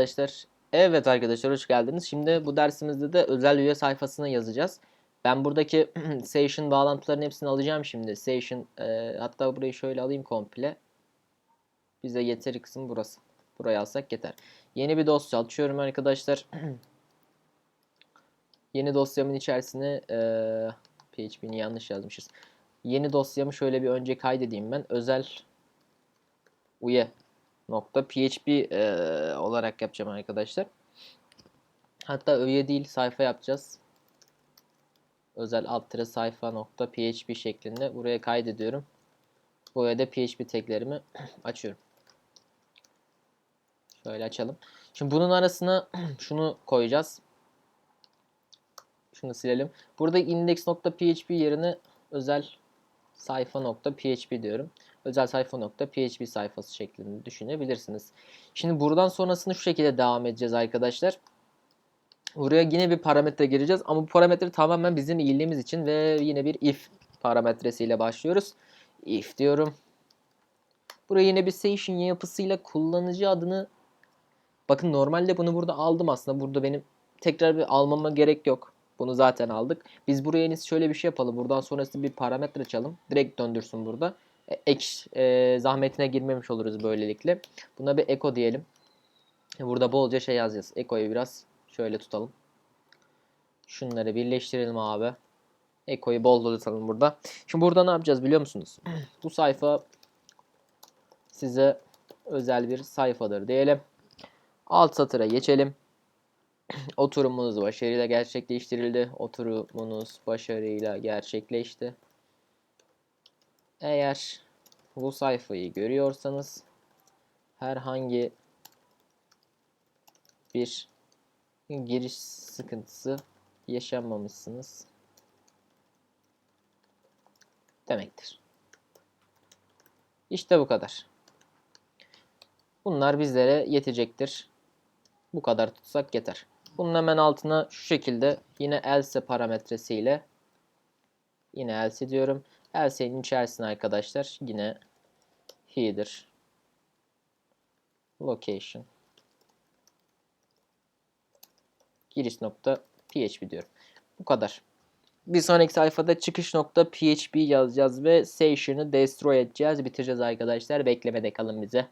Arkadaşlar, evet arkadaşlar hoş geldiniz. Şimdi bu dersimizde de özel üye sayfasını yazacağız. Ben buradaki session bağlantılarının hepsini alacağım şimdi. Session, e, hatta burayı şöyle alayım komple. Bize yeteri kısım burası. Burayı alsak yeter. Yeni bir dosya açıyorum arkadaşlar. Yeni dosyamın içerisine e, PHP'ni yanlış yazmışız. Yeni dosyamı şöyle bir önce kaydedeyim ben. Özel üye nokta php e, olarak yapacağım arkadaşlar. Hatta üye değil sayfa yapacağız. Özel alt tire sayfa nokta php şeklinde buraya kaydediyorum. Buraya da php taglerimi açıyorum. Şöyle açalım. Şimdi bunun arasına şunu koyacağız. Şunu silelim. Burada index.php yerine özel sayfa.php diyorum. Özel sayfa.php sayfası şeklinde düşünebilirsiniz. Şimdi buradan sonrasını şu şekilde devam edeceğiz arkadaşlar. Buraya yine bir parametre gireceğiz ama bu parametre tamamen bizim iyiliğimiz için ve yine bir if parametresiyle başlıyoruz. If diyorum. Buraya yine bir session yapısıyla kullanıcı adını bakın normalde bunu burada aldım aslında. Burada benim tekrar bir almama gerek yok. Bunu zaten aldık. Biz buraya en şöyle bir şey yapalım. Buradan sonrası bir parametre açalım. Direkt döndürsün burada. Ek e, zahmetine girmemiş oluruz böylelikle. Buna bir echo diyelim. Burada bolca şey yazacağız. Echo'yu biraz şöyle tutalım. Şunları birleştirelim abi. Bol bol tutalım burada. Şimdi burada ne yapacağız biliyor musunuz? Bu sayfa size özel bir sayfadır diyelim. Alt satıra geçelim. Oturumunuz başarıyla gerçekleştirildi. Oturumunuz başarıyla gerçekleşti. Eğer bu sayfayı görüyorsanız herhangi bir giriş sıkıntısı yaşamamışsınız demektir. İşte bu kadar. Bunlar bizlere yetecektir. Bu kadar tutsak yeter. Bunun hemen altına şu şekilde yine else parametresiyle yine else diyorum. Else'nin içerisine arkadaşlar yine header location giriş nokta php diyorum. Bu kadar. Bir sonraki sayfada çıkış nokta php yazacağız ve session'ı destroy edeceğiz. Bitireceğiz arkadaşlar. Beklemede kalın bize.